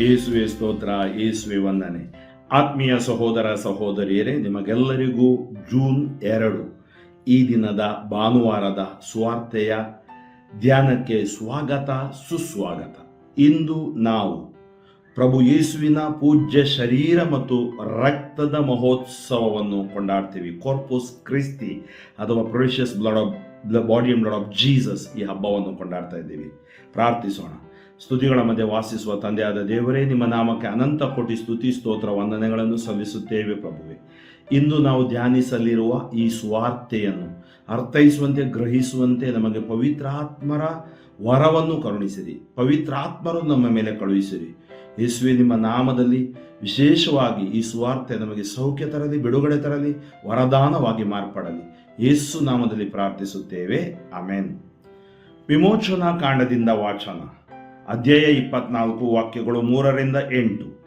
ಯೇಸುವೆ ಸ್ತೋತ್ರ, ಯೇಸುವೆ ವಂದನೆ. ಆತ್ಮೀಯ ಸಹೋದರ, ಸಹೋದರಿಯರೇ, ನಿಮಗೆಲ್ಲರಿಗೂ ಜೂನ್ ಎರಡು, ಈ ದಿನದ ಭಾನುವಾರದ ಸ್ವಾರ್ಥೆಯ ಧ್ಯಾನಕ್ಕೆ ಸ್ವಾಗತ, ಸುಸ್ವಾಗತ. ಇಂದು ನಾವು ಪ್ರಭು ಯೇಸುವಿನ ಪೂಜ್ಯ ಶರೀರ ಮತ್ತು ರಕ್ತದ ಮಹೋತ್ಸವವನ್ನು ಕೊಂಡಾಡ್ತೀವಿ. ಕಾರ್ಪೋಸ್ ಕ್ರಿಸ್ತಿ ಅಥವಾ ಪ್ರೊಡಿಷಿಯಸ್ blood of body blood of Jesus ಈ ಹಬ್ಬವನ್ನು ಕೊಂಡಾಡ್ತಾ ಇದ್ದೀವಿ. ಪ್ರಾರ್ಥಿಸೋಣ. ಸ್ತುತಿಗಳ ಮಧ್ಯೆ ವಾಸಿಸುವ ತಂದೆಯಾದ ದೇವರೇ, ನಿಮ್ಮ ನಾಮಕ್ಕೆ ಅನಂತ ಕೋಟಿ ಸ್ತುತಿ, ಸ್ತೋತ್ರ, ವಂದನೆಗಳನ್ನು ಸಲ್ಲಿಸುತ್ತೇವೆ ಪ್ರಭುವೆ. ಇಂದು ನಾವು ಧ್ಯಾನಿಸಲಿರುವ ಈ ಸ್ವಾರ್ಥೆಯನ್ನು ಅರ್ಥೈಸುವಂತೆ, ಗ್ರಹಿಸುವಂತೆ ನಮಗೆ ಪವಿತ್ರಾತ್ಮರ ವರವನ್ನು ಕರುಣಿಸಿರಿ. ಪವಿತ್ರಾತ್ಮರು ನಮ್ಮ ಮೇಲೆ ಕಳುಹಿಸಿರಿ. ಯೇಸುವೆ, ನಿಮ್ಮ ನಾಮದಲ್ಲಿ ವಿಶೇಷವಾಗಿ ಈ ಸುವಾರ್ತೆ ನಮಗೆ ಸೌಖ್ಯ ತರಲಿ, ಬಿಡುಗಡೆ ತರಲಿ, ವರದಾನವಾಗಿ ಮಾರ್ಪಡಲಿ. ಯೇಸು ನಾಮದಲ್ಲಿ ಪ್ರಾರ್ಥಿಸುತ್ತೇವೆ. ಆಮೇನ್. ವಿಮೋಚನಾ ಕಾಂಡದಿಂದ ವಾಚನ. ಅಧ್ಯಾಯ ಇಪ್ಪತ್ನಾಲ್ಕು, ವಾಕ್ಯಗಳು ಮೂರರಿಂದ ಎಂಟು.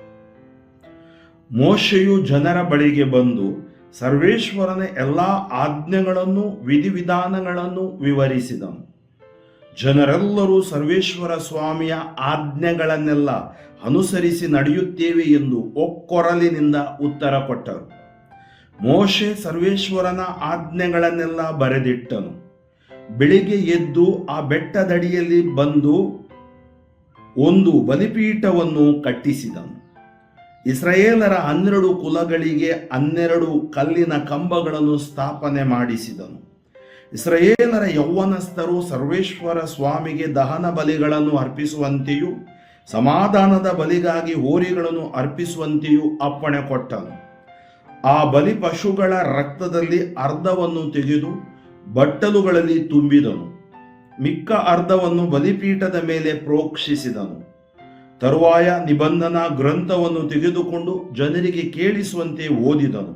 ಮೋಶೆಯು ಜನರ ಬಳಿಗೆ ಬಂದು ಸರ್ವೇಶ್ವರನ ಎಲ್ಲ ಆಜ್ಞೆಗಳನ್ನು, ವಿಧಿವಿಧಾನಗಳನ್ನು ವಿವರಿಸಿದನು. ಜನರೆಲ್ಲರೂ ಸರ್ವೇಶ್ವರ ಸ್ವಾಮಿಯ ಆಜ್ಞೆಗಳನ್ನೆಲ್ಲ ಅನುಸರಿಸಿ ನಡೆಯುತ್ತೇವೆ ಎಂದು ಒಕ್ಕೊರಲಿನಿಂದ ಉತ್ತರ ಕೊಟ್ಟರು. ಮೋಶೆ ಸರ್ವೇಶ್ವರನ ಆಜ್ಞೆಗಳನ್ನೆಲ್ಲ ಬರೆದಿಟ್ಟನು. ಬೆಳಿಗ್ಗೆ ಎದ್ದು ಆ ಬೆಟ್ಟದಡಿಯಲ್ಲಿ ಬಂದು ಒಂದು ಬಲಿಪೀಠವನ್ನು ಕಟ್ಟಿಸಿದನು. ಇಸ್ರಾಯೇಲರ ಹನ್ನೆರಡು ಕುಲಗಳಿಗೆ ಹನ್ನೆರಡು ಕಲ್ಲಿನ ಕಂಬಗಳನ್ನು ಸ್ಥಾಪನೆ ಮಾಡಿಸಿದನು. ಇಸ್ರಾಯೇಲರ ಯೌವನಸ್ಥರು ಸರ್ವೇಶ್ವರ ಸ್ವಾಮಿಗೆ ದಹನ ಬಲಿಗಳನ್ನು ಅರ್ಪಿಸುವಂತೆಯೂ, ಸಮಾಧಾನದ ಬಲಿಗಾಗಿ ಹೋರಿಗಳನ್ನು ಅರ್ಪಿಸುವಂತೆಯೂ ಅಪ್ಪಣೆ ಕೊಟ್ಟನು. ಆ ಬಲಿ ಪಶುಗಳ ರಕ್ತದಲ್ಲಿ ಅರ್ಧವನ್ನು ತೆಗೆದು ಬಟ್ಟಲುಗಳಲ್ಲಿ ತುಂಬಿದನು. ಮಿಕ್ಕ ಅರ್ಧವನ್ನು ಬಲಿಪೀಠದ ಮೇಲೆ ಪ್ರೋಕ್ಷಿಸಿದನು. ತರುವಾಯ ನಿಬಂಧನಾ ಗ್ರಂಥವನ್ನು ತೆಗೆದುಕೊಂಡು ಜನರಿಗೆ ಕೇಳಿಸುವಂತೆ ಓದಿದನು.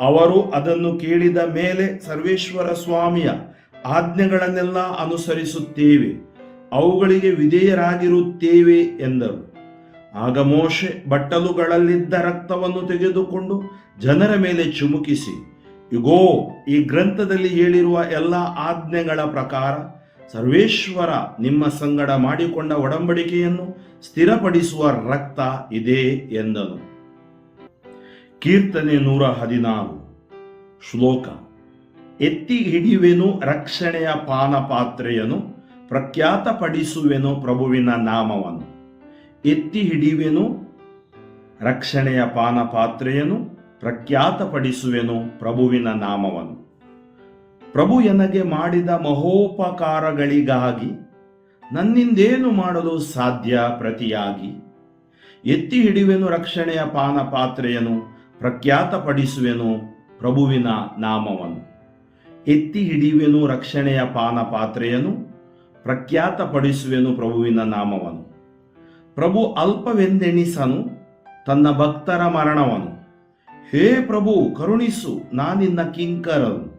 ಅವರು ಅದನ್ನು ಕೇಳಿದ ಮೇಲೆ ಸರ್ವೇಶ್ವರ ಸ್ವಾಮಿಯ ಆಜ್ಞೆಗಳನ್ನೆಲ್ಲ ಅನುಸರಿಸುತ್ತೇವೆ, ಅವುಗಳಿಗೆ ವಿಧೇಯರಾಗಿರುತ್ತೇವೆ ಎಂದರು. ಆಗ ಮೋಶೆ ಬಟ್ಟಲುಗಳಲ್ಲಿದ್ದ ರಕ್ತವನ್ನು ತೆಗೆದುಕೊಂಡು ಜನರ ಮೇಲೆ ಚುಮುಕಿಸಿ, ಇಗೋ, ಈ ಗ್ರಂಥದಲ್ಲಿ ಹೇಳಿರುವ ಎಲ್ಲ ಆಜ್ಞೆಗಳ ಪ್ರಕಾರ ಸರ್ವೇಶ್ವರ, ನಿಮ್ಮ ಸಂಗಡ ಮಾಡಿಕೊಂಡ ಒಡಂಬಡಿಕೆಯನ್ನು ಸ್ಥಿರಪಡಿಸುವ ರಕ್ತ ಇದೆ ಎಂದನು. ಕೀರ್ತನೆ ನೂರ ಹದಿನಾರು. ಶ್ಲೋಕ. ಎತ್ತಿ ಹಿಡಿಯುವೆನು ರಕ್ಷಣೆಯ ಪಾನ ಪಾತ್ರೆಯನ್ನು ಪ್ರಖ್ಯಾತಪಡಿಸುವೆನು ಪ್ರಭುವಿನ ನಾಮವನ್ನು. ಎತ್ತಿ ಹಿಡಿಯುವೆನು ರಕ್ಷಣೆಯ ಪಾನ ಪಾತ್ರೆಯನ್ನು ಪ್ರಖ್ಯಾತಪಡಿಸುವೆನು ಪ್ರಭುವಿನ ನಾಮವನ್ನು. ಪ್ರಭು ಎನಗೆ ಮಾಡಿದ ಮಹೋಪಕಾರಗಳಿಗಾಗಿ ನನ್ನಿಂದೇನು ಮಾಡಲು ಸಾಧ್ಯ ಪ್ರತಿಯಾಗಿ? ಎತ್ತಿ ಹಿಡಿವೆನು ರಕ್ಷಣೆಯ ಪಾನ ಪಾತ್ರೆಯನ್ನು ಪ್ರಖ್ಯಾತಪಡಿಸುವೆನು ಪ್ರಭುವಿನ ನಾಮವನ್ನು. ಎತ್ತಿ ಹಿಡಿಯುವೆನು ರಕ್ಷಣೆಯ ಪಾನ ಪಾತ್ರೆಯನ್ನು ಪ್ರಖ್ಯಾತಪಡಿಸುವೆನು ಪ್ರಭುವಿನ ನಾಮವನ್ನು. ಪ್ರಭು ಅಲ್ಪವೆಂದೆಣಿಸನು ತನ್ನ ಭಕ್ತರ ಮರಣವನು ಹೇ ಪ್ರಭು, ಕರುಣಿಸು ನಾನಿನ್ನ ಕಿಂಕರನು.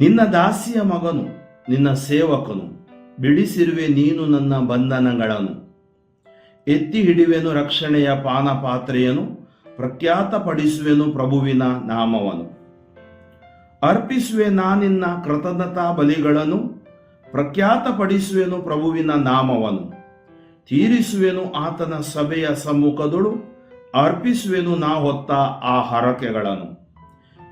ನಿನ್ನ ದಾಸಿಯ ಮಗನು, ನಿನ್ನ ಸೇವಕನು, ಬಿಡಿಸಿರುವೆ ನೀನು ನನ್ನ ಬಂಧನಗಳನ್ನು ಎತ್ತಿ ಹಿಡಿವೆನು ರಕ್ಷಣೆಯ ಪಾನ ಪಾತ್ರೆಯನ್ನು ಪ್ರಖ್ಯಾತಪಡಿಸುವೆನು ಪ್ರಭುವಿನ ನಾಮವನು. ಅರ್ಪಿಸುವೆ ನಾನಿನ್ನ ಕೃತಜ್ಞತಾ ಬಲಿಗಳನ್ನು, ಪ್ರಖ್ಯಾತಪಡಿಸುವೆನು ಪ್ರಭುವಿನ ನಾಮವನು. ತೀರಿಸುವೆನು ಆತನ ಸಭೆಯ ಸಮ್ಮುಖದಳು, ಅರ್ಪಿಸುವೆನು ನಾ ಹೊತ್ತ ಆ ಹರಕೆಗಳನ್ನು.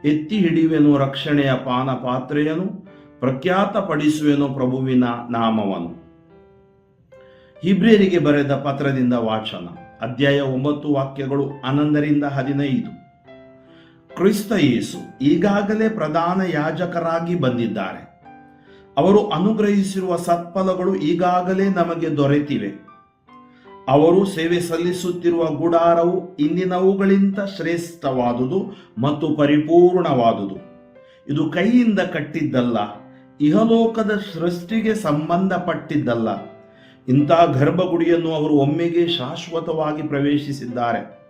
ಎತ್ತಿ ಹಿಡಿಯುವೆನು ರಕ್ಷಣೆಯ ಪಾನ ಪ್ರಖ್ಯಾತ ಪ್ರಖ್ಯಾತಪಡಿಸುವೆನು ಪ್ರಭುವಿನ ನಾಮವನ್ನು. ಹಿಬ್ರಿಯರಿಗೆ ಬರೆದ ಪತ್ರದಿಂದ ವಾಚನ. ಅಧ್ಯಾಯ ಒಂಬತ್ತು, ವಾಕ್ಯಗಳು ಹನ್ನೊಂದರಿಂದ ಹದಿನೈದು. ಕ್ರಿಸ್ತ ಯೇಸು ಈಗಾಗಲೇ ಪ್ರಧಾನ ಯಾಜಕರಾಗಿ ಬಂದಿದ್ದಾರೆ. ಅವರು ಅನುಗ್ರಹಿಸಿರುವ ಸತ್ಫಲಗಳು ಈಗಾಗಲೇ ನಮಗೆ ದೊರೆತಿವೆ. ಅವರು ಸೇವೆ ಸಲ್ಲಿಸುತ್ತಿರುವ ಗುಡಾರವು ಇಂದಿನವುಗಳಿಂದ ಶ್ರೇಷ್ಠವಾದುದು ಮತ್ತು ಪರಿಪೂರ್ಣವಾದುದು. ಇದು ಕೈಯಿಂದ ಕಟ್ಟಿದ್ದಲ್ಲ, ಇಹಲೋಕದ ಸೃಷ್ಟಿಗೆ ಸಂಬಂಧಪಟ್ಟಿದ್ದಲ್ಲ. ಇಂಥ ಗರ್ಭಗುಡಿಯನ್ನು ಅವರು ಒಮ್ಮೆಗೆ ಶಾಶ್ವತವಾಗಿ ಪ್ರವೇಶಿಸಿದ್ದಾರೆ.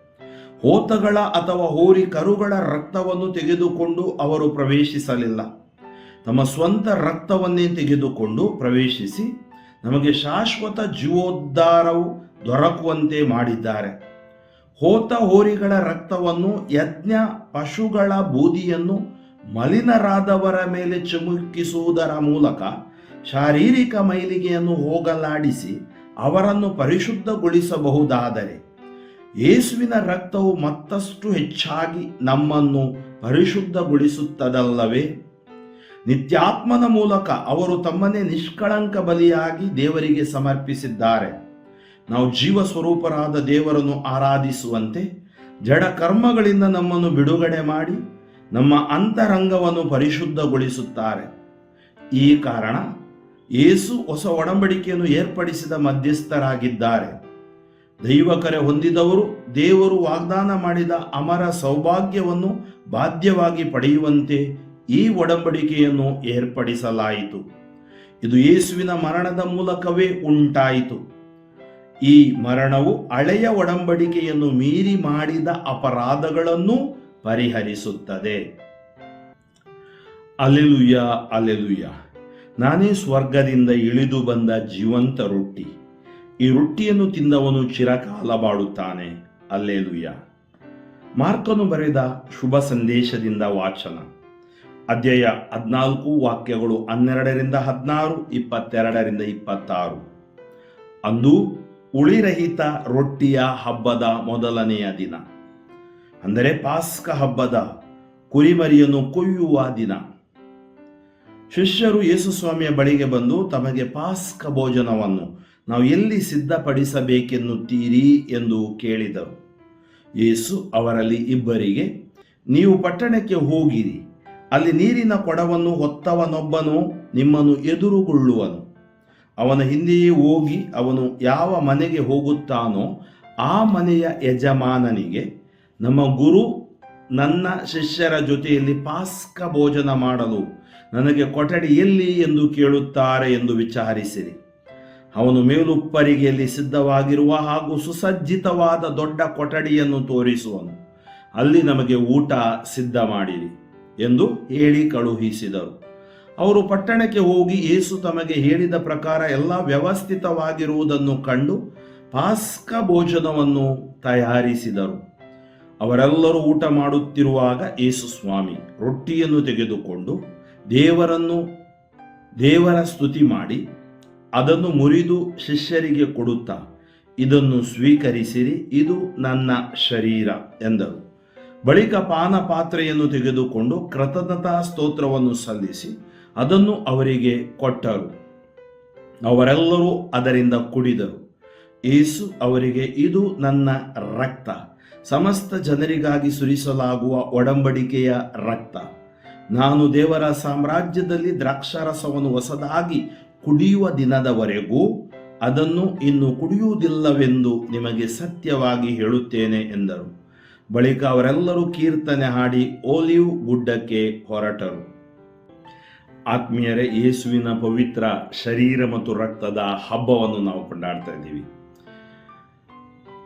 ಹೋತಗಳ ಅಥವಾ ಹೋರಿ ಕರುಗಳ ರಕ್ತವನ್ನು ತೆಗೆದುಕೊಂಡು ಅವರು ಪ್ರವೇಶಿಸಲಿಲ್ಲ. ತಮ್ಮ ಸ್ವಂತ ರಕ್ತವನ್ನೇ ತೆಗೆದುಕೊಂಡು ಪ್ರವೇಶಿಸಿ, ನಮಗೆ ಶಾಶ್ವತ ಜೀವೋದ್ಧಾರವು ದೊರಕುವಂತೆ ಮಾಡಿದ್ದಾರೆ. ಹೋತ ಹೋರಿಗಳ ರಕ್ತವನ್ನು ಯಜ್ಞ ಪಶುಗಳ ಬೂದಿಯನ್ನು ಮಲಿನರಾದವರ ಮೇಲೆ ಚಿಮುಕಿಸುವುದರ ಮೂಲಕ ಶಾರೀರಿಕ ಮೈಲಿಗೆಯನ್ನು ಹೋಗಲಾಡಿಸಿ ಅವರನ್ನು ಪರಿಶುದ್ಧಗೊಳಿಸಬಹುದಾದರೆ ಯೇಸುವಿನ ರಕ್ತವು ಮತ್ತಷ್ಟು ಹೆಚ್ಚಾಗಿ ನಮ್ಮನ್ನು ಪರಿಶುದ್ಧಗೊಳಿಸುತ್ತದಲ್ಲವೇ? ನಿತ್ಯಾತ್ಮನ ಮೂಲಕ ಅವರು ತಮ್ಮನ್ನೇ ನಿಷ್ಕಳಂಕ ಬಲಿಯಾಗಿ ದೇವರಿಗೆ ಸಮರ್ಪಿಸಿದ್ದಾರೆ. ನಾವು ಜೀವ ಸ್ವರೂಪರಾದ ದೇವರನ್ನು ಆರಾಧಿಸುವಂತೆ ಜಡ ಕರ್ಮಗಳಿಂದ ನಮ್ಮನ್ನು ಬಿಡುಗಡೆ ಮಾಡಿ ನಮ್ಮ ಅಂತರಂಗವನ್ನು ಪರಿಶುದ್ಧಗೊಳಿಸುತ್ತಾರೆ. ಈ ಕಾರಣ ಏಸು ಹೊಸ ಒಡಂಬಡಿಕೆಯನ್ನು ಏರ್ಪಡಿಸಿದ ಮಧ್ಯಸ್ಥರಾಗಿದ್ದಾರೆ. ದೈವಕರೆ ಹೊಂದಿದವರು ದೇವರು ವಾಗ್ದಾನ ಮಾಡಿದ ಅಮರ ಸೌಭಾಗ್ಯವನ್ನು ಬಾಧ್ಯವಾಗಿ ಪಡೆಯುವಂತೆ ಈ ಒಡಂಬಡಿಕೆಯನ್ನು ಏರ್ಪಡಿಸಲಾಯಿತು. ಇದು ಯೇಸುವಿನ ಮರಣದ ಮೂಲಕವೇ ಉಂಟಾಯಿತು. ಈ ಮರಣವು ಹಳೆಯ ಒಡಂಬಡಿಕೆಯನ್ನು ಮೀರಿ ಮಾಡಿದ ಅಪರಾಧಗಳನ್ನು ಪರಿಹರಿಸುತ್ತದೆ. Alleluia alleluia. ನಾನೇ ಸ್ವರ್ಗದಿಂದ ಇಳಿದು ಬಂದ ಜೀವಂತ ರೊಟ್ಟಿ. ಈ ರೊಟ್ಟಿಯನ್ನು ತಿಂದವನು ಚಿರಕಾಲ ಬಾಡುತ್ತಾನೆ ಅಲ್ಲೇಲುಯ್ಯ ಮಾರ್ಕನು ಬರೆದ ಶುಭ ಸಂದೇಶದಿಂದ ವಾಚನ. ಅಧ್ಯಾಯ ಹದಿನಾಲ್ಕು, ವಾಕ್ಯಗಳು ಹನ್ನೆರಡರಿಂದ ಹದಿನಾರು, ಇಪ್ಪತ್ತೆರಡರಿಂದ ಇಪ್ಪತ್ತಾರು. ಅಂದು ಉಳಿರಹಿತ ರೊಟ್ಟಿಯ ಹಬ್ಬದ ಮೊದಲನೆಯ ದಿನ. ಅಂದರೆ ಪಾಸ್ಕ ಹಬ್ಬದ ಕುರಿಮರಿಯನ್ನು ಕೊಯ್ಯುವ ದಿನ. ಶಿಷ್ಯರು ಯೇಸುಸ್ವಾಮಿಯ ಬಳಿಗೆ ಬಂದು ತಮಗೆ ಪಾಸ್ಕ ಭೋಜನವನ್ನು ನಾವು ಎಲ್ಲಿ ಸಿದ್ಧಪಡಿಸಬೇಕೆನ್ನುತ್ತೀರಿ ಎಂದು ಕೇಳಿದರು. ಯೇಸು ಅವರಲ್ಲಿ ಇಬ್ಬರಿಗೆ, ನೀವು ಪಟ್ಟಣಕ್ಕೆ ಹೋಗಿರಿ, ಅಲ್ಲಿ ನೀರಿನ ಕೊಡವನ್ನು ಹೊತ್ತವನೊಬ್ಬನು ನಿಮ್ಮನ್ನು ಎದುರುಗೊಳ್ಳುವನು. ಅವನ ಹಿಂದೆಯೇ ಹೋಗಿ ಅವನು ಯಾವ ಮನೆಗೆ ಹೋಗುತ್ತಾನೋ ಆ ಮನೆಯ ಯಜಮಾನನಿಗೆ, ನಮ್ಮ ಗುರು ನನ್ನ ಶಿಷ್ಯರ ಜೊತೆಯಲ್ಲಿ ಪಾಸ್ಕ ಭೋಜನ ಮಾಡಲು ನನಗೆ ಕೊಠಡಿ ಎಲ್ಲಿ ಎಂದು ಕೇಳುತ್ತಾರೆ ಎಂದು ವಿಚಾರಿಸಿರಿ. ಅವನು ಮೇಲುಪ್ಪರಿಗೆಯಲ್ಲಿ ಸಿದ್ಧವಾಗಿರುವ ಹಾಗೂ ಸುಸಜ್ಜಿತವಾದ ದೊಡ್ಡ ಕೊಠಡಿಯನ್ನು ತೋರಿಸುವನು. ಅಲ್ಲಿ ನಮಗೆ ಊಟ ಸಿದ್ಧ ಮಾಡಿರಿ ಎಂದು ಹೇಳಿ ಕಳುಹಿಸಿದರು. ಅವರು ಪಟ್ಟಣಕ್ಕೆ ಹೋಗಿ ಯೇಸು ತಮಗೆ ಹೇಳಿದ ಪ್ರಕಾರ ಎಲ್ಲ ವ್ಯವಸ್ಥಿತವಾಗಿರುವುದನ್ನು ಕಂಡು ಪಾಸ್ಕ ಭೋಜನವನ್ನು ತಯಾರಿಸಿದರು. ಅವರೆಲ್ಲರೂ ಊಟ ಮಾಡುತ್ತಿರುವಾಗ ಯೇಸು ಸ್ವಾಮಿ ರೊಟ್ಟಿಯನ್ನು ತೆಗೆದುಕೊಂಡು ದೇವರನ್ನು, ದೇವರ ಸ್ತುತಿ ಮಾಡಿ ಅದನ್ನು ಮುರಿದು ಶಿಷ್ಯರಿಗೆ ಕೊಡುತ್ತಾ ಇದನ್ನು ಸ್ವೀಕರಿಸಿರಿ, ಇದು ನನ್ನ ಶರೀರ ಎಂದರು. ಬಳಿಕ ಪಾನ ಪಾತ್ರೆಯನ್ನು ತೆಗೆದುಕೊಂಡು ಕೃತಜ್ಞತಾ ಸ್ತೋತ್ರವನ್ನು ಸಲ್ಲಿಸಿ ಅದನ್ನು ಅವರಿಗೆ ಕೊಟ್ಟರು. ಅವರೆಲ್ಲರೂ ಅದರಿಂದ ಕುಡಿದರು. ಏಸು ಅವರಿಗೆ, ಇದು ನನ್ನ ರಕ್ತ. ಸಮಸ್ತ ಜನರಿಗಾಗಿ ಸುರಿಸಲಾಗುವ ಒಡಂಬಡಿಕೆಯ ರಕ್ತ. ನಾನು ದೇವರ ಸಾಮ್ರಾಜ್ಯದಲ್ಲಿ ದ್ರಾಕ್ಷಾರಸವನ್ನು ಹೊಸದಾಗಿ ಕುಡಿಯುವ ದಿನದವರೆಗೂ ಅದನ್ನು ಇನ್ನು ಕುಡಿಯುವುದಿಲ್ಲವೆಂದು ನಿಮಗೆ ಸತ್ಯವಾಗಿ ಹೇಳುತ್ತೇನೆ ಎಂದರು. ಬಳಿಕ ಅವರೆಲ್ಲರೂ ಕೀರ್ತನೆ ಹಾಡಿ ಓಲಿವ್ ಗುಡ್ಡಕ್ಕೆ ಹೊರಟರು. ಆತ್ಮೀಯರೇ, ಯೇಸುವಿನ ಪವಿತ್ರ ಶರೀರ ಮತ್ತು ರಕ್ತದ ಹಬ್ಬವನ್ನು ನಾವು ಕೊಂಡಾಡ್ತಾ ಇದ್ದೀವಿ.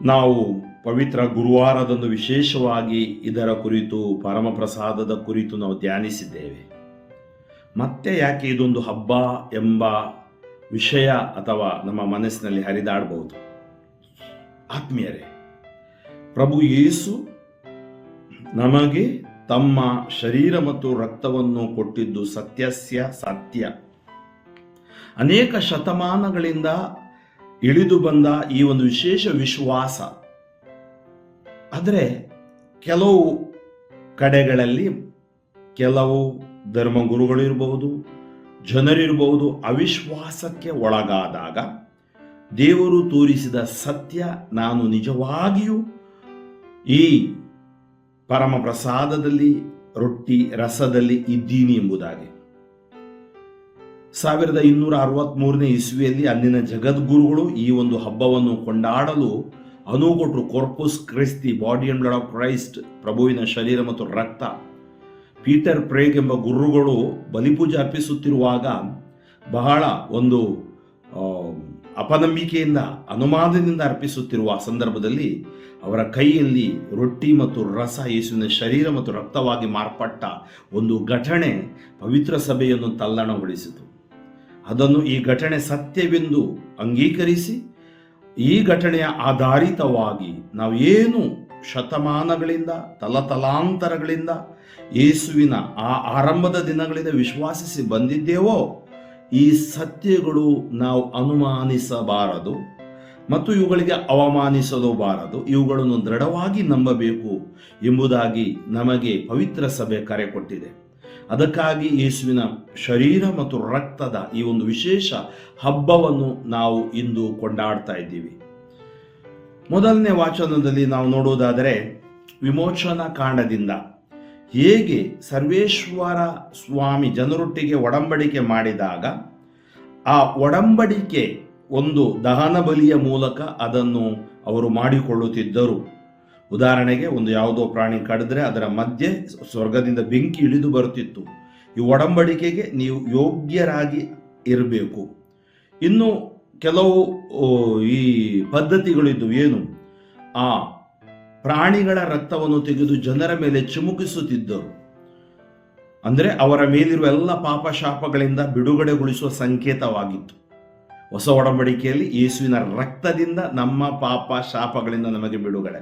ನಾವು ಪವಿತ್ರ ಗುರುವಾರದಂದು ವಿಶೇಷವಾಗಿ ಇದರ ಕುರಿತು, ಪರಮಪ್ರಸಾದದ ಕುರಿತು ನಾವು ಧ್ಯಾನಿಸಿದ್ದೇವೆ. ಮತ್ತೆ ಯಾಕೆ ಇದೊಂದು ಹಬ್ಬ ಎಂಬ ವಿಷಯ ಅಥವಾ ನಮ್ಮ ಮನಸ್ಸಿನಲ್ಲಿ ಹರಿದಾಡಬಹುದು ಆತ್ಮೀಯರೇ, ಪ್ರಭು ಯೇಸು ನಮಗೆ ತಮ್ಮ ಶರೀರ ಮತ್ತು ರಕ್ತವನ್ನು ಕೊಟ್ಟಿದ್ದು ಸತ್ಯಸ್ಯ ಸತ್ಯ. ಅನೇಕ ಶತಮಾನಗಳಿಂದ ಇಳಿದು ಬಂದ ಈ ಒಂದು ವಿಶೇಷ ವಿಶ್ವಾಸ. ಆದರೆ ಕೆಲವು ಕಡೆಗಳಲ್ಲಿ ಕೆಲವು ಧರ್ಮಗುರುಗಳು ಇರಬಹುದು ಜನರಿರಬಹುದು ಅವಿಶ್ವಾಸಕ್ಕೆ ಒಳಗಾದಾಗ ದೇವರು ತೋರಿಸಿದ ಸತ್ಯ ನಾನು ನಿಜವಾಗಿಯೂ ಈ ಪರಮ ಪ್ರಸಾದದಲ್ಲಿ ರೊಟ್ಟಿ ರಸದಲ್ಲಿ ಇದ್ದೀನಿ ಎಂಬುದಾಗಿ. ಸಾವಿರದ ಇನ್ನೂರ ಅರವತ್ಮೂರನೇ ಇಸ್ವಿಯಲ್ಲಿ ಅಂದಿನ ಜಗದ್ಗುರುಗಳು ಈ ಒಂದು ಹಬ್ಬವನ್ನು ಕೊಂಡಾಡಲು ಅನುವು ಕೊಟ್ಟರು Corpus Christi, body and blood of Christ, ಪ್ರಭುವಿನ ಶರೀರ ಮತ್ತು ರಕ್ತ, ಪೀಟರ್ ಪ್ರೇಗ್ ಎಂಬ ಗುರುಗಳು ಬಲಿಪೂಜೆ ಅರ್ಪಿಸುತ್ತಿರುವಾಗ ಬಹಳ ಒಂದು ಅಪನಂಬಿಕೆಯಿಂದ, ಅನುಮಾನದಿಂದ ಅರ್ಪಿಸುತ್ತಿರುವ ಸಂದರ್ಭದಲ್ಲಿ ಅವರ ಕೈಯಲ್ಲಿ ರೊಟ್ಟಿ ಮತ್ತು ರಸ ಯೇಸುವಿನ ಶರೀರ ಮತ್ತು ರಕ್ತವಾಗಿ ಮಾರ್ಪಟ್ಟ ಒಂದು ಘಟನೆ ಪವಿತ್ರ ಸಭೆಯನ್ನು ತಲ್ಲಣಗೊಳಿಸಿತು. ಅದನ್ನು ಈ ಘಟನೆ ಸತ್ಯವೆಂದು ಅಂಗೀಕರಿಸಿ, ಈ ಘಟನೆಯ ಆಧಾರಿತವಾಗಿ ನಾವು ಏನು ಶತಮಾನಗಳಿಂದ, ತಲತಲಾಂತರಗಳಿಂದ ಯೇಸುವಿನ ಆ ಆರಂಭದ ದಿನಗಳಿಂದ ವಿಶ್ವಾಸಿಸಿ ಬಂದಿದ್ದೇವೋ, ಈ ಸತ್ಯಗಳು ನಾವು ಅನುಮಾನಿಸಬಾರದು. ಮತ್ತು ಇವುಗಳಿಗೆ ಅವಮಾನಿಸಲು ಬಾರದು ಇವುಗಳನ್ನು ದೃಢವಾಗಿ ನಂಬಬೇಕು ಎಂಬುದಾಗಿ ನಮಗೆ ಪವಿತ್ರ ಸಭೆ ಕರೆ ಕೊಟ್ಟಿದೆ. ಅದಕ್ಕಾಗಿ ಯೇಸುವಿನ ಶರೀರ ಮತ್ತು ರಕ್ತದ ಈ ಒಂದು ವಿಶೇಷ ಹಬ್ಬವನ್ನು ನಾವು ಇಂದು ಕೊಂಡಾಡ್ತಾ ಇದ್ದೀವಿ. ಮೊದಲನೇ ವಾಚನದಲ್ಲಿ ನಾವು ನೋಡುವುದಾದರೆ ವಿಮೋಚನಾ ಕಾಂಡದಿಂದ. ಹೇಗೆ ಸರ್ವೇಶ್ವರ ಸ್ವಾಮಿ ಜನರೊಟ್ಟಿಗೆ ಒಡಂಬಡಿಕೆ ಮಾಡಿದಾಗ ಆ ಒಡಂಬಡಿಕೆ ಒಂದು ದಹನ ಬಲಿಯ ಮೂಲಕ ಅದನ್ನು ಅವರು ಮಾಡಿಕೊಳ್ಳುತ್ತಿದ್ದರು. ಉದಾಹರಣೆಗೆ ಒಂದು ಯಾವುದೋ ಪ್ರಾಣಿ ಕಡಿದ್ರೆ ಅದರ ಮಧ್ಯೆ ಸ್ವರ್ಗದಿಂದ ಬೆಂಕಿ ಇಳಿದು ಬರುತ್ತಿತ್ತು. ಈ ಒಡಂಬಡಿಕೆಗೆ ನೀವು ಯೋಗ್ಯರಾಗಿ ಇರಬೇಕು. ಇನ್ನು ಕೆಲವು ಈ ಪದ್ಧತಿಗಳಿದ್ದು ಏನು? ಆ ಪ್ರಾಣಿಗಳ ರಕ್ತವನ್ನು ತೆಗೆದು ಜನರ ಮೇಲೆ ಚಿಮುಕಿಸುತ್ತಿದ್ದರು. ಅಂದರೆ ಅವರ ಮೇಲಿರುವ ಎಲ್ಲ ಪಾಪ ಶಾಪಗಳಿಂದ ಬಿಡುಗಡೆಗೊಳಿಸುವ ಸಂಕೇತವಾಗಿತ್ತು. ಹೊಸ ಒಡಂಬಡಿಕೆಯಲ್ಲಿ ಯೇಸುವಿನ ರಕ್ತದಿಂದ ನಮ್ಮ ಪಾಪ ಶಾಪಗಳಿಂದ ನಮಗೆ ಬಿಡುಗಡೆ.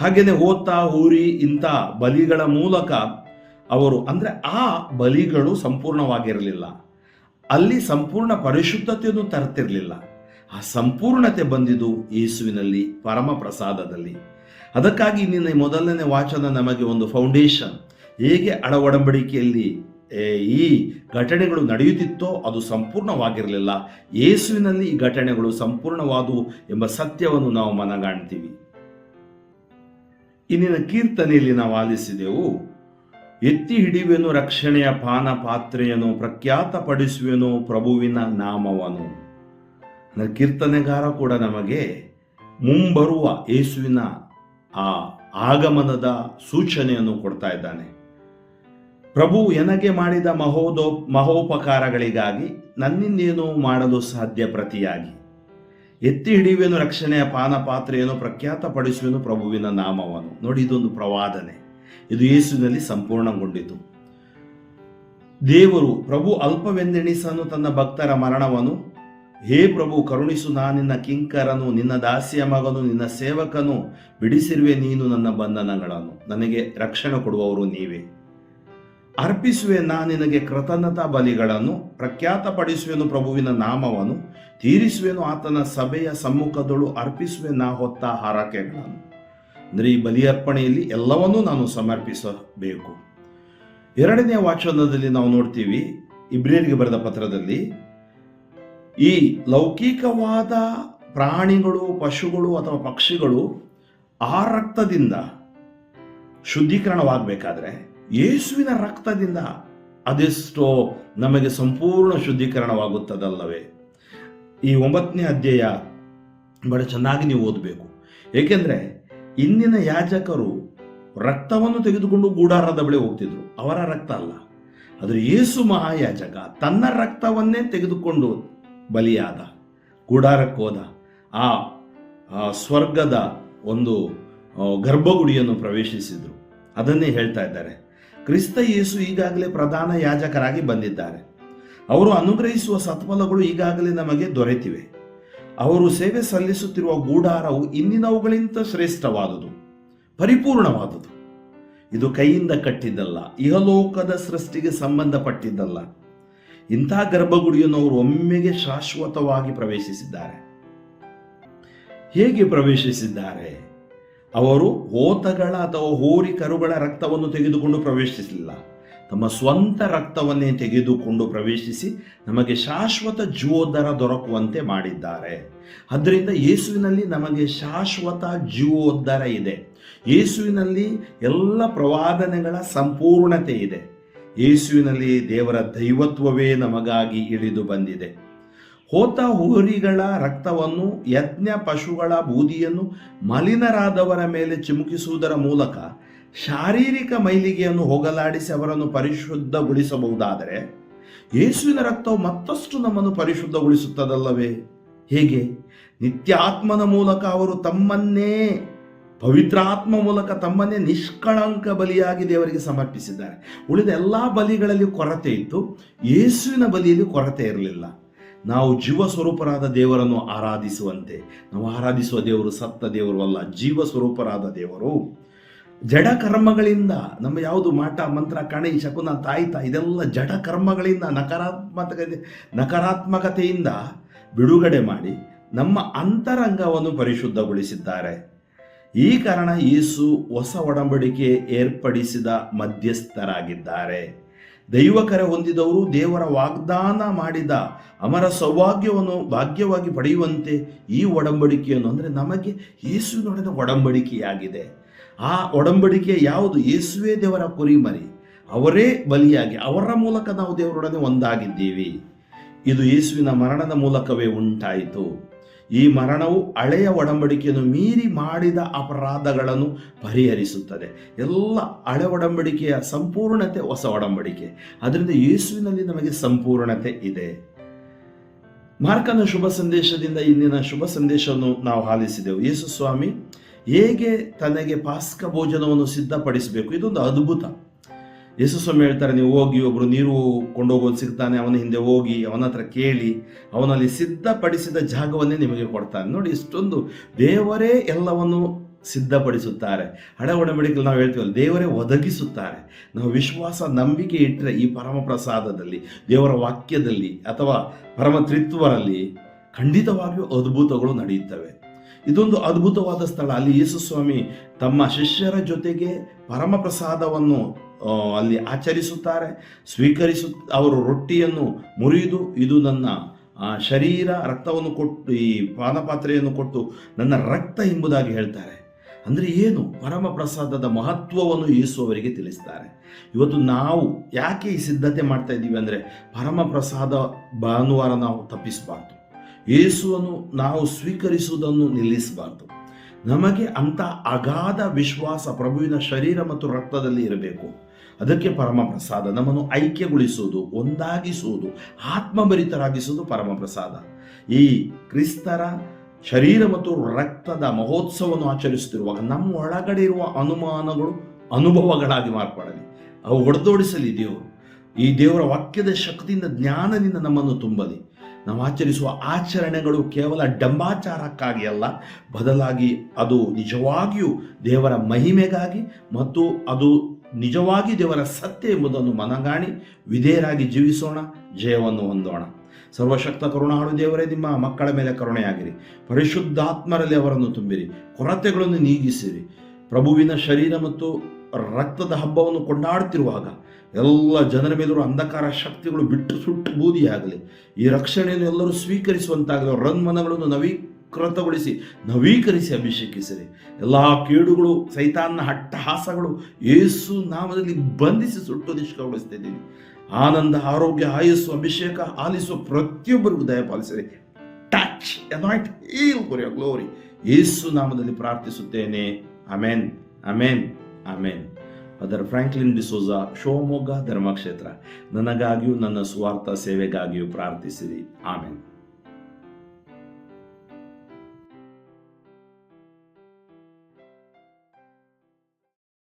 ಹಾಗೆಯೇ ಹೋತ ಹೂರಿ ಇಂಥ ಬಲಿಗಳ ಮೂಲಕ ಅವರು ಅಂದರೆ ಆ ಬಲಿಗಳು ಸಂಪೂರ್ಣವಾಗಿರಲಿಲ್ಲ. ಅಲ್ಲಿ ಸಂಪೂರ್ಣ ಪರಿಶುದ್ಧತೆಯನ್ನು ತರ್ತಿರಲಿಲ್ಲ. ಆ ಸಂಪೂರ್ಣತೆ ಬಂದಿದ್ದು ಯೇಸುವಿನಲ್ಲಿ ಪರಮ ಪ್ರಸಾದದಲ್ಲಿ. ಅದಕ್ಕಾಗಿ ನಿನ್ನ ಮೊದಲನೇ ವಾಚನ ನಮಗೆ ಒಂದು ಫೌಂಡೇಶನ್ ಹೇಗೆ ಏ, ಈ ಘಟನೆಗಳು ನಡೆಯುತ್ತಿತ್ತೋ ಅದು ಸಂಪೂರ್ಣವಾಗಿರಲಿಲ್ಲ. ಯೇಸುವಿನಲ್ಲಿ ಈ ಘಟನೆಗಳು ಸಂಪೂರ್ಣವಾದವು ಎಂಬ ಸತ್ಯವನ್ನು ನಾವು ಮನಗಾಣ್ತೀವಿ. ಇಂದಿನ ಕೀರ್ತನೆಯಲ್ಲಿ ನಾವು ಆಲಿಸಿದೆವು, ಎತ್ತಿ ಹಿಡಿಯುವೆನು ರಕ್ಷಣೆಯ ಪಾನ ಪಾತ್ರೆಯನ್ನು ಪ್ರಖ್ಯಾತಪಡಿಸುವೆನು ಪ್ರಭುವಿನ ನಾಮವನು. ಕೀರ್ತನೆಗಾರ ಕೂಡ ನಮಗೆ ಮುಂಬರುವ ಯೇಸುವಿನ ಆ ಆಗಮನದ ಸೂಚನೆಯನ್ನು ಕೊಡ್ತಾ ಇದ್ದಾನೆ. ಪ್ರಭು ಎನಗೆ ಮಾಡಿದ ಮಹೋದೋ ಮಹೋಪಕಾರಗಳಿಗಾಗಿ ನನ್ನಿಂದೇನು ಮಾಡಲು ಸಾಧ್ಯ ಪ್ರತಿಯಾಗಿ. ಎತ್ತಿ ಹಿಡಿಯುವೆನು ರಕ್ಷಣೆಯ ಪಾನ ಪಾತ್ರೆಯನ್ನು ಪ್ರಖ್ಯಾತಪಡಿಸುವೆನು ಪ್ರಭುವಿನ ನಾಮವನ್ನು. ನೋಡಿ, ಇದೊಂದು ಪ್ರವಾದನೆ. ಇದು ಯೇಸುವಿನಲ್ಲಿ ಸಂಪೂರ್ಣಗೊಂಡಿತು. ದೇವರು, ಪ್ರಭು ಅಲ್ಪವೆಂದೆಣಿಸನು ತನ್ನ ಭಕ್ತರ ಮರಣವನು ಹೇ ಪ್ರಭು, ಕರುಣಿಸು ನಾ ನಿನ್ನ ಕಿಂಕರನು, ನಿನ್ನ ದಾಸಿಯ ಮಗನು, ನಿನ್ನ ಸೇವಕನು, ಬಿಡಿಸಿರುವೆ ನೀನು ನನ್ನ ಬಂಧನಗಳನ್ನು. ನನಗೆ ರಕ್ಷಣೆ ಕೊಡುವವರು ನೀವೇ. ಅರ್ಪಿಸುವೆ ನಾ ನಿನಗೆ ಕೃತಜ್ಞತಾ ಬಲಿಗಳನ್ನು, ಪ್ರಖ್ಯಾತಪಡಿಸುವೆನು ಪ್ರಭುವಿನ ನಾಮವನ್ನು, ತೀರಿಸುವೆನು ಆತನ ಸಭೆಯ ಸಮ್ಮುಖದಳು ಅರ್ಪಿಸುವೆ ನಾ ಹೊತ್ತ ಹಾರಕೆಗಳನ್ನು. ಅಂದರೆ ಈ ಬಲಿ ಅರ್ಪಣೆಯಲ್ಲಿ ಎಲ್ಲವನ್ನೂ ನಾನು ಸಮರ್ಪಿಸಬೇಕು. ಎರಡನೇ ವಾಚನದಲ್ಲಿ ನಾವು ನೋಡ್ತೀವಿ, ಇಬ್ರಿಯರಿಗೆ ಬರೆದ ಪತ್ರದಲ್ಲಿ, ಈ ಲೌಕಿಕವಾದ ಪ್ರಾಣಿಗಳು, ಪಶುಗಳು ಅಥವಾ ಪಕ್ಷಿಗಳು ಆ ರಕ್ತದಿಂದ ಶುದ್ಧೀಕರಣವಾಗಬೇಕಾದ್ರೆ ಯೇಸುವಿನ ರಕ್ತದಿಂದ ಅದೆಷ್ಟೋ ನಮಗೆ ಸಂಪೂರ್ಣ ಶುದ್ಧೀಕರಣವಾಗುತ್ತದಲ್ಲವೇ? ಈ ಒಂಬತ್ತನೇ ಅಧ್ಯಾಯ ಬಹಳ ಚೆನ್ನಾಗಿ ನೀವು ಓದಬೇಕು. ಏಕೆಂದರೆ ಇಂದಿನ ಯಾಜಕರು ರಕ್ತವನ್ನು ತೆಗೆದುಕೊಂಡು ಗೂಡಾರದ ಬಳಿ ಹೋಗ್ತಿದ್ರು. ಅವರ ರಕ್ತ ಅಲ್ಲ. ಆದರೆ ಯೇಸು ಮಹಾಯಾಜಕ ತನ್ನ ರಕ್ತವನ್ನೇ ತೆಗೆದುಕೊಂಡು ಬಲಿಯಾದ ಗೂಡಾರಕ್ಕೋದ ಆ ಸ್ವರ್ಗದ ಒಂದು ಗರ್ಭಗುಡಿಯನ್ನು ಪ್ರವೇಶಿಸಿದರು. ಅದನ್ನೇ ಹೇಳ್ತಾ ಇದ್ದಾರೆ. ಕ್ರಿಸ್ತ ಯೇಸು ಈಗಾಗಲೇ ಪ್ರಧಾನ ಯಾಜಕರಾಗಿ ಬಂದಿದ್ದಾರೆ. ಅವರು ಅನುಗ್ರಹಿಸುವ ಸತ್ಫಲಗಳು ಈಗಾಗಲೇ ನಮಗೆ ದೊರೆತಿವೆ. ಅವರು ಸೇವೆ ಸಲ್ಲಿಸುತ್ತಿರುವ ಗೂಡಾರವು ಇಂದಿನವುಗಳಿಂದ ಶ್ರೇಷ್ಠವಾದುದು, ಪರಿಪೂರ್ಣವಾದುದು. ಇದು ಕೈಯಿಂದ ಕಟ್ಟಿದ್ದಲ್ಲ, ಇಹಲೋಕದ ಸೃಷ್ಟಿಗೆ ಸಂಬಂಧಪಟ್ಟಿದ್ದಲ್ಲ. ಇಂಥ ಗರ್ಭಗುಡಿಯನ್ನು ಅವರು ಒಮ್ಮೆಗೆ ಶಾಶ್ವತವಾಗಿ ಪ್ರವೇಶಿಸಿದ್ದಾರೆ. ಹೇಗೆ ಪ್ರವೇಶಿಸಿದ್ದಾರೆ? ಅವರು ಹೋತಗಳ ಅಥವಾ ಹೋರಿ ಕರುಗಳ ರಕ್ತವನ್ನು ತೆಗೆದುಕೊಂಡು ಪ್ರವೇಶಿಸಲಿಲ್ಲ. ತಮ್ಮ ಸ್ವಂತ ರಕ್ತವನ್ನೇ ತೆಗೆದುಕೊಂಡು ಪ್ರವೇಶಿಸಿ ನಮಗೆ ಶಾಶ್ವತ ಜೀವೋದ್ಧರ ದೊರಕುವಂತೆ ಮಾಡಿದ್ದಾರೆ. ಅದರಿಂದ ಯೇಸುವಿನಲ್ಲಿ ನಮಗೆ ಶಾಶ್ವತ ಜೀವೋದ್ಧರ ಇದೆ. ಯೇಸುವಿನಲ್ಲಿ ಎಲ್ಲ ಪ್ರವಾದನೆಗಳ ಸಂಪೂರ್ಣತೆ ಇದೆ. ಯೇಸುವಿನಲ್ಲಿ ದೇವರ ದೈವತ್ವವೇ ನಮಗಾಗಿ ಇಳಿದು ಬಂದಿದೆ. ಹೋತ ಹೋರಿಗಳ ರಕ್ತವನ್ನು ಯಜ್ಞ ಪಶುಗಳ ಬೂದಿಯನ್ನು ಮಲಿನರಾದವರ ಮೇಲೆ ಚಿಮುಕಿಸುವುದರ ಮೂಲಕ ಶಾರೀರಿಕ ಮೈಲಿಗೆಯನ್ನು ಹೋಗಲಾಡಿಸಿ ಅವರನ್ನು ಪರಿಶುದ್ಧಗೊಳಿಸಬಹುದಾದರೆ ಯೇಸುವಿನ ರಕ್ತವು ಮತ್ತಷ್ಟು ನಮ್ಮನ್ನು ಪರಿಶುದ್ಧಗೊಳಿಸುತ್ತದಲ್ಲವೇ? ಹೇಗೆ? ನಿತ್ಯಾತ್ಮನ ಮೂಲಕ ಅವರು ತಮ್ಮನ್ನೇ, ಪವಿತ್ರಾತ್ಮ ಮೂಲಕ ತಮ್ಮನ್ನೇ ನಿಷ್ಕಳಂಕ ಬಲಿಯಾಗಿ ದೇವರಿಗೆ ಸಮರ್ಪಿಸಿದ್ದಾರೆ. ಉಳಿದ ಎಲ್ಲ ಬಲಿಗಳಲ್ಲಿ ಕೊರತೆ ಇತ್ತು. ಯೇಸುವಿನ ಬಲಿಯಲ್ಲಿ ಕೊರತೆ ಇರಲಿಲ್ಲ. ನಾವು ಜೀವ ಸ್ವರೂಪರಾದ ದೇವರನ್ನು ಆರಾಧಿಸುವಂತೆ. ನಾವು ಆರಾಧಿಸುವ ದೇವರು ಸತ್ತ ದೇವರು ಅಲ್ಲ ಜೀವ ಸ್ವರೂಪರಾದ ದೇವರು. ಜಡ ಕರ್ಮಗಳಿಂದ ನಮ್ಮ ಯಾವುದು ಮಾಟ, ಮಂತ್ರ, ಕಣಿ, ಶಕುನ, ತಾಯಿತ, ಇದೆಲ್ಲ ಜಡ ಕರ್ಮಗಳಿಂದ ನಕಾರಾತ್ಮಕತೆ ನಕಾರಾತ್ಮಕತೆಯಿಂದ ಬಿಡುಗಡೆ ಮಾಡಿ ನಮ್ಮ ಅಂತರಂಗವನ್ನು ಪರಿಶುದ್ಧಗೊಳಿಸಿದ್ದಾರೆ. ಈ ಕಾರಣ ಯೇಸು ಹೊಸ ಒಡಂಬಡಿಕೆ ಏರ್ಪಡಿಸಿದ ಮಧ್ಯಸ್ಥರಾಗಿದ್ದಾರೆ. ದೈವ ಕರೆ ಹೊಂದಿದವರು ದೇವರ ವಾಗ್ದಾನ ಮಾಡಿದ ಅಮರ ಸೌಭಾಗ್ಯವನ್ನು ಭಾಗ್ಯವಾಗಿ ಪಡೆಯುವಂತೆ ಈ ಒಡಂಬಡಿಕೆಯನ್ನು, ಅಂದರೆ ನಮಗೆ ಯೇಸು ಒಡಂಬಡಿಕೆಯಾಗಿದೆ. ಆ ಒಡಂಬಡಿಕೆ ಯಾವುದು? ಯೇಸುವೇ ದೇವರ ಕುರಿಮರಿ. ಅವರೇ ಬಲಿಯಾಗಿ, ಅವರ ಮೂಲಕ ನಾವು ದೇವರೊಡನೆ ಒಂದಾಗಿದ್ದೀವಿ. ಇದು ಯೇಸುವಿನ ಮರಣದ ಮೂಲಕವೇ ಉಂಟಾಯಿತು. ಈ ಮರಣವು ಹಳೆಯ ಒಡಂಬಡಿಕೆಯನ್ನು ಮೀರಿ ಮಾಡಿದ ಅಪರಾಧಗಳನ್ನು ಪರಿಹರಿಸುತ್ತದೆ. ಎಲ್ಲ ಹಳೆ ಒಡಂಬಡಿಕೆಯ ಸಂಪೂರ್ಣತೆ ಹೊಸ ಒಡಂಬಡಿಕೆ. ಅದರಿಂದ ಯೇಸುವಿನಲ್ಲಿ ನಮಗೆ ಸಂಪೂರ್ಣತೆ ಇದೆ. ಮಾರ್ಕನ ಶುಭ ಸಂದೇಶದಿಂದ ಇಂದಿನ ಶುಭ ಸಂದೇಶವನ್ನು ನಾವು ಆಲಿಸಿದೆವು. ಯೇಸು ಸ್ವಾಮಿ, ಹೇಗೆ ತನಗೆ ಪಾಸ್ಕ ಭೋಜನವನ್ನು ಸಿದ್ಧಪಡಿಸಬೇಕು? ಇದೊಂದು ಅದ್ಭುತ. ಯೇಸು ಸ್ವಾಮಿ ಹೇಳ್ತಾರೆ, ನೀವು ಹೋಗಿ ಒಬ್ಬರು ನೀರು ಕೊಂಡೋಗೋದು ಸಿಗ್ತಾನೆ, ಅವನ ಹಿಂದೆ ಹೋಗಿ, ಅವನ ಹತ್ರ ಕೇಳಿ, ಅವನಲ್ಲಿ ಸಿದ್ಧಪಡಿಸಿದ ಜಾಗವನ್ನೇ ನಿಮಗೆ ಕೊಡ್ತಾನೆ. ನೋಡಿ, ಇಷ್ಟೊಂದು ದೇವರೇ ಎಲ್ಲವನ್ನು ಸಿದ್ಧಪಡಿಸುತ್ತಾರೆ. ಹಳೆ ಒಡಂಬಡಿಕೆ ನಾವು ಹೇಳ್ತೀವಲ್ಲ, ದೇವರೇ ಒದಗಿಸುತ್ತಾರೆ. ನಾವು ವಿಶ್ವಾಸ, ನಂಬಿಕೆ ಇಟ್ಟರೆ ಈ ಪರಮ ಪ್ರಸಾದದಲ್ಲಿ ದೇವರ ವಾಕ್ಯದಲ್ಲಿ ಅಥವಾ ಪರಮ ತ್ರಿತ್ವರಲ್ಲಿ ಖಂಡಿತವಾಗಿಯೂ ಅದ್ಭುತಗಳು ನಡೆಯುತ್ತವೆ. ಇದೊಂದು ಅದ್ಭುತವಾದ ಸ್ಥಳ. ಅಲ್ಲಿ ಯೇಸು ಸ್ವಾಮಿ ತಮ್ಮ ಶಿಷ್ಯರ ಜೊತೆಗೆ ಪರಮ ಪ್ರಸಾದವನ್ನು ಅಲ್ಲಿ ಆಚರಿಸುತ್ತಾರೆ, ಸ್ವೀಕರಿಸು, ಅವರು ರೊಟ್ಟಿಯನ್ನು ಮುರಿದು ಇದು ನನ್ನ ಶರೀರ ರಕ್ತವನ್ನು ಕೊಟ್ಟು, ಈ ಪಾನಪಾತ್ರೆಯನ್ನು ಕೊಟ್ಟು ನನ್ನ ರಕ್ತ ಎಂಬುದಾಗಿ ಹೇಳ್ತಾರೆ. ಅಂದರೆ ಏನು? ಪರಮ ಪ್ರಸಾದದ ಮಹತ್ವವನ್ನು ಯೇಸು ಅವರಿಗೆ ತಿಳಿಸ್ತಾರೆ. ಇವತ್ತು ನಾವು ಯಾಕೆ ಈ ಸಿದ್ಧತೆ ಮಾಡ್ತಾ ಇದ್ದೀವಿ ಅಂದರೆ ಪರಮ ಪ್ರಸಾದ ಭಾನುವಾರ ನಾವು ತಪ್ಪಿಸಬಾರ್ದು. ಯೇಸುವನ್ನು ನಾವು ಸ್ವೀಕರಿಸುವುದನ್ನು ನಿಲ್ಲಿಸಬಾರ್ದು. ನಮಗೆ ಅಂತ ಅಗಾಧ ವಿಶ್ವಾಸ ಪ್ರಭುವಿನ ಶರೀರ ಮತ್ತು ರಕ್ತದಲ್ಲಿ ಇರಬೇಕು. ಅದಕ್ಕೆ ಪರಮ ಪ್ರಸಾದ ನಮ್ಮನ್ನು ಐಕ್ಯಗೊಳಿಸುವುದು, ಒಂದಾಗಿಸುವುದು, ಆತ್ಮಭರಿತರಾಗಿಸುವುದು ಪರಮ ಪ್ರಸಾದ ಈ ಕ್ರಿಸ್ತರ ಶರೀರ ಮತ್ತು ರಕ್ತದ ಮಹೋತ್ಸವವನ್ನು ಆಚರಿಸುತ್ತಿರುವಾಗ ನಮ್ಮ ಒಳಗಡೆ ಇರುವ ಅನುಮಾನಗಳು, ಅನುಭವಗಳಾಗಿ ಮಾರ್ಪಡಲಿ. ಅವು ಹೊಡೆದೋಡಿಸಲಿ ದೇವರು. ಈ ದೇವರ ವಾಕ್ಯದ ಶಕ್ತಿಯಿಂದ, ಜ್ಞಾನದಿಂದ ನಮ್ಮನ್ನು ತುಂಬಲಿ. ನಾವು ಆಚರಿಸುವ ಆಚರಣೆಗಳು ಕೇವಲ ಡಂಬಾಚಾರಕ್ಕಾಗಿ ಅಲ್ಲ, ಬದಲಾಗಿ ಅದು ನಿಜವಾಗಿಯೂ ದೇವರ ಮಹಿಮೆಗಾಗಿ ಮತ್ತು ಅದು ನಿಜವಾಗಿ ದೇವರ ಸತ್ಯ ಎಂಬುದನ್ನು ಮನಗಾಣಿ ವಿಧೇಯರಾಗಿ ಜೀವಿಸೋಣ, ಜಯವನ್ನು ಹೊಂದೋಣ. ಸರ್ವಶಕ್ತ ಕರುಣಾಳು ದೇವರೇ, ನಿಮ್ಮ ಮಕ್ಕಳ ಮೇಲೆ ಕರುಣೆಯಾಗಿರಿ. ಪರಿಶುದ್ಧಾತ್ಮರಲ್ಲಿ ಅವರನ್ನು ತುಂಬಿರಿ. ಕೊರತೆಗಳನ್ನು ನೀಗಿಸಿರಿ. ಪ್ರಭುವಿನ ಶರೀರ ಮತ್ತು ರಕ್ತದ ಹಬ್ಬವನ್ನು ಕೊಂಡಾಡುತ್ತಿರುವಾಗ ಎಲ್ಲ ಜನರ ಮೇಲೂ ಅಂಧಕಾರ ಶಕ್ತಿಗಳು ಬಿಟ್ಟು ಸುಟ್ಟು ಬೂದಿಯಾಗಲಿ. ಈ ರಕ್ಷಣೆಯನ್ನು ಎಲ್ಲರೂ ಸ್ವೀಕರಿಸುವಂತಾಗಲಿ. ರನ್ಮನಗಳನ್ನು ರನ್ಮನಗಳನ್ನು ನವೀಕೃತಗೊಳಿಸಿ ನವೀಕರಿಸಿ ಅಭಿಷೇಕಿಸಿರಿ. ಎಲ್ಲ ಕೇಡುಗಳು, ಸೈತಾನ್ನ ಹಟ್ಟಹಾಸಗಳು ಏಸು ನಾಮದಲ್ಲಿ ಬಂಧಿಸಿ ಸುಟ್ಟು ನಿಷ್ಕಗೊಳಿಸ್ತಿದ್ದೀನಿ ಆನಂದ, ಆರೋಗ್ಯ, ಆಯಸ್ಸು, ಅಭಿಷೇಕ ಆಲಿಸುವ ಪ್ರತಿಯೊಬ್ಬರಿಗೂ ದಯಪಾಲಿಸಿರಿ ಟಚ್ ಅನಾಯ್ಟ್ ಏನು ಕೊರಿಯ ಗ್ಲೋರಿ ಯೇಸು ನಾಮದಲ್ಲಿ ಪ್ರಾರ್ಥಿಸುತ್ತೇನೆ. ಅಮೆನ್ ಅಮೆನ್ ಅಮೆನ್ ಅದರ ಫ್ರಾಂಕ್ಲಿನ್ ಡಿಸೋಜ ಶಿವಮೊಗ್ಗ ಧರ್ಮಕ್ಷೇತ್ರ. ನನಗಾಗಿಯೂ ನನ್ನ ಸ್ವಾರ್ಥ ಸೇವೆಗಾಗಿಯೂ ಪ್ರಾರ್ಥಿಸಿರಿ. ಆಮೆನ್